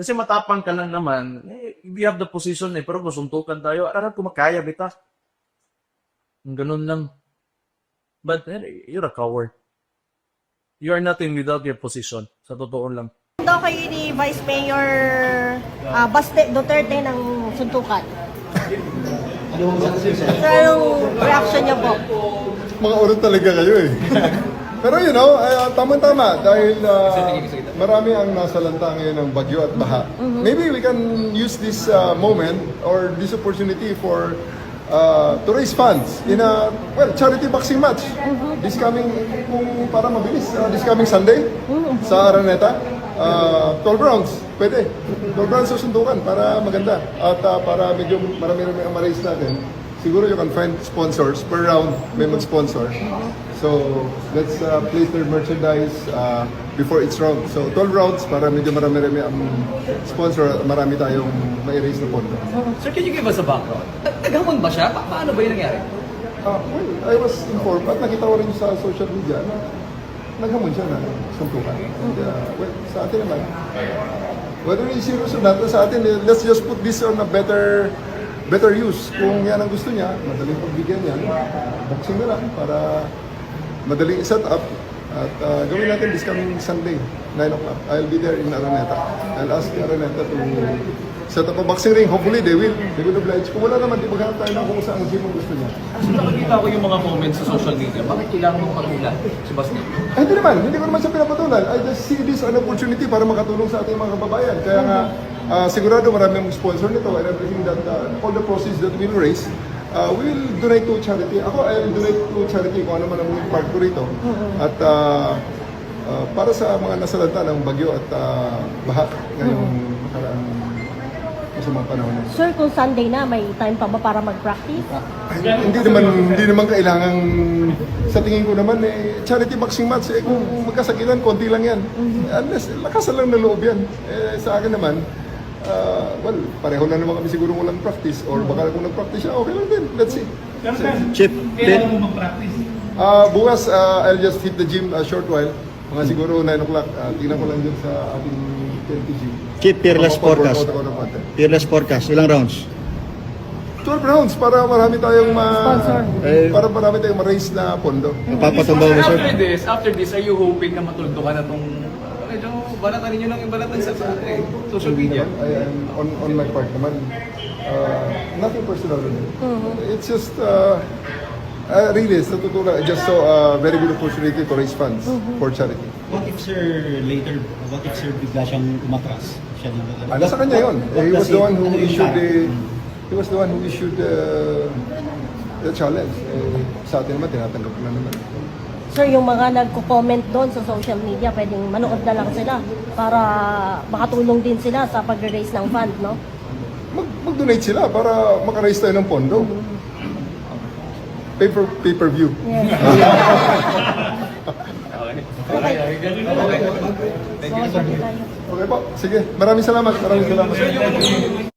Kasi matapang ka lang naman, eh, we have the position eh, pero masuntukan tayo, ararap ko makaya, bita. Ganun lang. But eh, you're a coward. You are nothing without your position. Sa totoo lang. daw kayo ni Vice Mayor ah, Baste Duterte ng suntukan? So, anong reaction niyo po? Mga urot talaga kayo eh. Pero you know, uh, tama-tama dahil uh, marami ang nasalanta ngayon ng bagyo at baha. Maybe we can use this uh, moment or this opportunity for uh, to raise funds in a well charity boxing match this coming kung para mabilis uh, this coming Sunday sa Araneta. Uh, 12 rounds, pwede. 12 rounds susundukan para maganda. At uh, para medyo marami-rami ang ma-raise natin. Siguro you can find sponsors per round may mag-sponsor. So, let's uh, place their merchandise uh, before each round. So, 12 rounds para medyo marami-rami ang sponsor at marami tayong ma-erase na pondo. Sir, can you give us a background? Nag- Naghamon ba siya? Pa- paano ba yung nangyari? Uh, well, I was informed at nakita ko rin sa social media na naghamon siya na suntukan. And, uh, well, sa atin naman, whether it's serious or not, sa atin, eh, let's just put this on a better better use. Kung yan ang gusto niya, madaling pagbigyan yan, boxing na lang para madaling set up at uh, gawin natin this coming Sunday, 9 o'clock. I'll be there in Araneta. I'll ask Araneta to set up a boxing ring. Hopefully, they will. They will oblige. Kung wala naman, di maghanap tayo ng kung saan gym ang gusto niya. Kasi nakikita ko yung mga comments sa social media. Bakit kailangan mong patulan si Basti? Ay, hindi naman. Hindi ko naman siya pinapatulan. I just see this an opportunity para makatulong sa ating mga kababayan. Kaya nga, ah, sigurado marami ang sponsor nito and everything that, uh, all the proceeds that we will raise, uh, we will donate to charity. Ako, I will donate to charity kung ano man ang part ko rito. At ah, ah, para sa mga nasalanta ng bagyo at ah, baha ngayong nakaraang masamang panahon. Sir, kung Sunday na, may time pa ba para mag-practice? Ay, hindi naman hindi naman kailangan sa tingin ko naman eh charity boxing match eh kung magkasakitan konti lang yan. Unless lakasan lang ng loob yan. Eh sa akin naman ah, well, pareho na naman kami siguro walang practice or baka kung nag-practice siya, okay lang din. Let's see. Chip, Kailan mo mag-practice? Ah, bukas ah, I'll just hit the gym a short while. Mga siguro 9 o'clock. Ah, tingnan ko lang dyan sa ating TNT gym. Chip, fearless Mapapag-workout forecast. Fearless forecast, ilang rounds? 12 rounds para marami tayong ma Sponsor. Eh, para marami tayong ma-raise na pondo. Napapatumbaw mo, sir? After this, after this, are you hoping na matuldukan na tong balatan ninyo ng balatan sa, sa eh, social media? I on on my part naman. Uh, nothing personal. really. It's just uh, uh, really, sa totoo lang, I just saw a very good opportunity to raise funds for charity. What if sir later, what if sir bigla siyang umatras? Siya din ba? Ah, nasa kanya yun. Eh, he was the one who Ano yung issued the he was the one who issued the the challenge. Eh, sa atin naman, tinatanggap na naman. Sir, yung mga nagko-comment doon sa social media, pwedeng manood na lang sila para makatulong din sila sa pag-raise ng fund, no? Mag, mag-donate sila para makaraise tayo ng pondo. Pay per, pay per view. Okay. Okay. Okay. Okay po. Sige. Maraming salamat. Maraming salamat.